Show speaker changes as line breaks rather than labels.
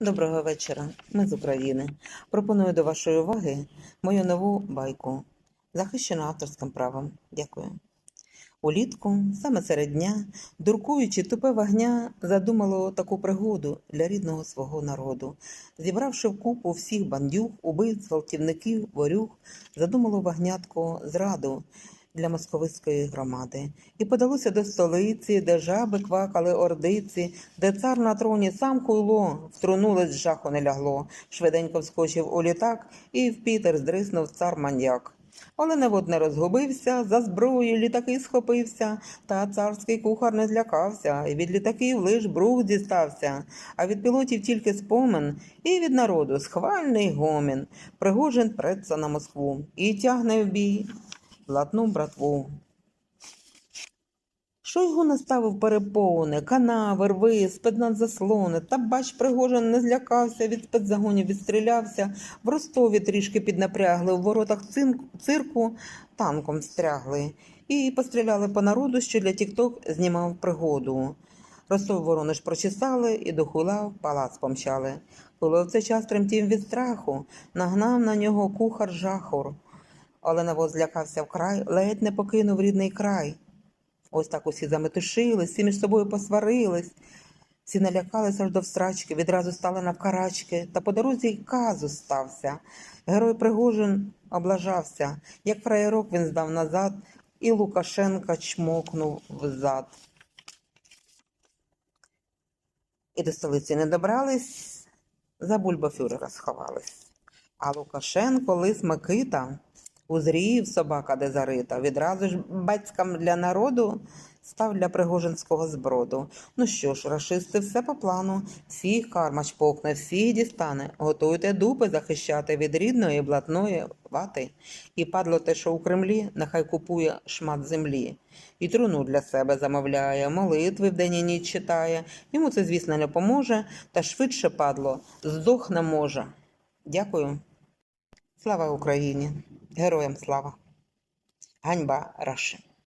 Доброго вечора. Ми з України. Пропоную до вашої уваги мою нову байку, захищену авторським правом. Дякую. Улітку, саме серед дня, дуркуючи тупе вогня, задумало таку пригоду для рідного свого народу. Зібравши вкупу всіх бандюг, убивць, гвалтівників, ворюг, задумало вогнятко зраду для московицької громади. І подалося до столиці, де жаби квакали ордиці, де цар на троні сам куйло, в труну ледь з жаху не лягло. Швиденько вскочив у літак, і в Пітер здриснув цар маньяк. Але невод не розгубився, за зброю літаки схопився, та царський кухар не злякався, і від літаків лиш брух дістався, а від пілотів тільки спомин, і від народу схвальний гомін. Пригожин преться на Москву і тягне в бій блатну братву. Шойгу наставив переповни, канави, рви, спецназаслони. Та бач, Пригожин не злякався, від спецзагонів відстрілявся, в Ростові трішки піднапрягли, в воротах цирку танком стрягли. І постріляли по народу, що для Тікток знімав пригоду. Ростов Воронеж прочесали і до хула в палац помчали. Коли в цей час тремтів від страху, нагнав на нього кухар жахор. Але навоз злякався вкрай, ледь не покинув рідний край. Ось так усі заметушились, всі між собою посварились. Всі налякались аж до встрачки, відразу стали навкарачки, та по дорозі й казус стався. Герой Пригожин облажався, як фраєрок він здав назад, і Лукашенка чмокнув взад. І до столиці не добрались, за бульбафюрера сховались. А Лукашенко, лис Микита, узрів собака, де зарита, відразу ж батькам для народу став для Пригожинського зброду. Ну що ж, рашисти все по плану, всіх кармач покне, всіх дістане. Готуйте дупи захищати від рідної блатної вати. І падло те, що у Кремлі, нехай купує шмат землі. І труну для себе замовляє, молитви вдень і ніч читає. Йому це, звісно, не поможе, та швидше падло, здохне може. Дякую. Слава Україні! Героям слава! Ганьба Раші!